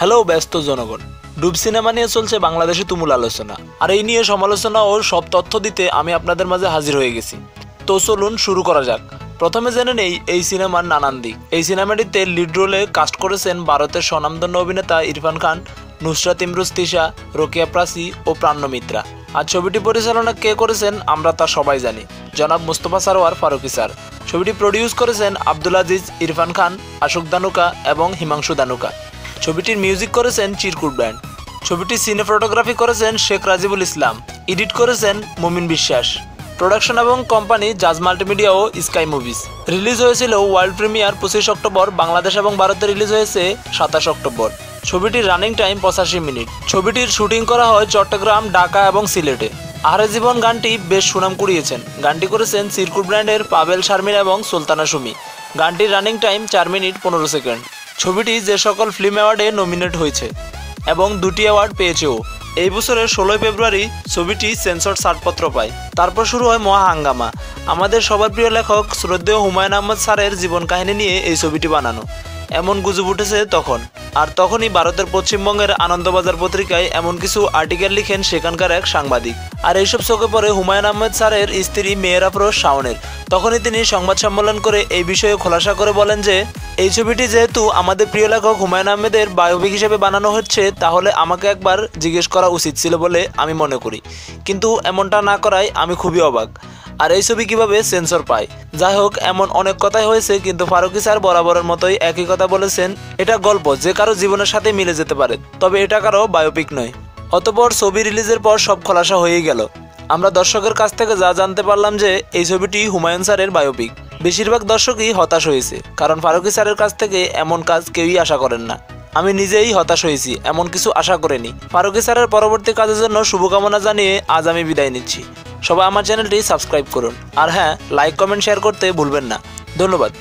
Hello, ব্যস্ত জনগণ। ডুব সিনেমা নিয়ে চলছে বাংলাদেশে তুমুল আলোচনা। আর এই নিয়ে সমালোচনা ও সব তথ্য দিতে আমি আপনাদের মাঝে হাজির হয়ে গেছি। তো চলুন শুরু করা যাক। প্রথমে জেনে নেই এই সিনেমার নানান দিক। এই সিনেমাটিতে লিড রোলে কাস্ট করেছেন ভারতের স্বনামধন্য অভিনেতা ইরফান খান, নুসরাত ইমরুজ তিশা, রোকিয়া প্রাসি ও প্রাণ্য মিত্রা। আর ছবিটি পরিচালনা কে করেছেন আমরা তা সবাই জানি, জনাব মুস্তফা সারোয়ার ফারুকি স্যার। ছবিটি প্রডিউস করেছেন আব্দুল আজিজ, ইরফান খান, আশোক দানুকা এবং হিমাংশু দানুকা। ছবিটির মিউজিক করেছেন চিরকুট ব্যান্ড। ছবিটি সিনে ফটোগ্রাফি করেছেন শেখ রাজিবুল ইসলাম। এডিট করেছেন মুমিন বিশ্বাস। প্রোডাকশন এবং কোম্পানি জাজ মাল্টিমিডিয়া ও স্কাই মুভিজ রিলিজ হয়েছিল ওয়ার্ল্ড প্রিমিয়ার পঁচিশ অক্টোবর, বাংলাদেশ এবং ভারতে রিলিজ হয়েছে সাতাশ অক্টোবর। ছবিটির রানিং টাইম পঁচাশি মিনিট। ছবিটির শুটিং করা হয় চট্টগ্রাম, ঢাকা এবং সিলেটে। আহারে জীবন গানটি বেশ সুনাম কুড়িয়েছেন। গানটি করেছেন সিরকুট ব্র্যান্ডের পাবেল শারমিন এবং সুলতানা সুমি। গানটির রানিং টাইম চার মিনিট পনেরো সেকেন্ড। ছবিটি যে সকল ফিল্ম অ্যাওয়ার্ডে নমিনেট হয়েছে এবং দুটি অ্যাওয়ার্ড পেয়েছেও। এই বছরের ষোলোই ফেব্রুয়ারি ছবিটি সেন্সর ছাড়পত্র পায়। তারপর শুরু হয় মহা হাঙ্গামা। আমাদের সবার প্রিয় লেখক শ্রদ্ধেয় হুমায়ুন আহমদ স্যারের জীবন কাহিনী নিয়ে এই ছবিটি বানানো। এমন গুজব উঠেছে তখন। আর তখনই ভারতের পশ্চিমবঙ্গের আনন্দবাজার পত্রিকায় এমন কিছু আর্টিকেল লিখেন সেখানকার এক সাংবাদিক। আর এইসব চোখে পড়ে হুমায়ুন আহমেদ স্যারের স্ত্রী মেয়ের আফরোজ শাওনের। তখনই তিনি সংবাদ সম্মেলন করে এই বিষয়ে খোলাসা করে বলেন যে, এই ছবিটি যেহেতু আমাদের প্রিয় লেখক হুমায়ুন আহমেদের বায়োপিক হিসেবে বানানো হচ্ছে, তাহলে আমাকে একবার জিজ্ঞেস করা উচিত ছিল বলে আমি মনে করি। কিন্তু এমনটা না করায় আমি খুবই অবাক। আর এই ছবি কীভাবে সেন্সর পায়? যাই হোক এমন অনেক কথাই হয়েছে, কিন্তু ফারুকি স্যার বরাবরের মতোই একই কথা বলেছেন। এটা গল্প, যে কারও জীবনের সাথে মিলে যেতে পারে, তবে এটা কারও বায়োপিক নয়। অতপর ছবি রিলিজের পর সব খোলাসা হয়েই গেল। আমরা দর্শকের কাছ থেকে যা জানতে পারলাম যে, এই ছবিটি হুমায়ুন স্যারের বায়োপিক বেশিরভাগ দর্শকই হতাশ হয়েছে, কারণ ফারুকি স্যারের কাছ থেকে এমন কাজ কেউই আশা করেন না। আমি নিজেই হতাশ হয়েছি, এমন কিছু আশা করিনি। ফারুকি স্যারের পরবর্তী কাজের জন্য শুভকামনা জানিয়ে আজ আমি বিদায় নিচ্ছি। সবাই আমার চ্যানেলটি সাবস্ক্রাইব করুন। আর হ্যাঁ লাইক কমেন্ট শেয়ার করতে ভুলবেন না। ধন্যবাদ।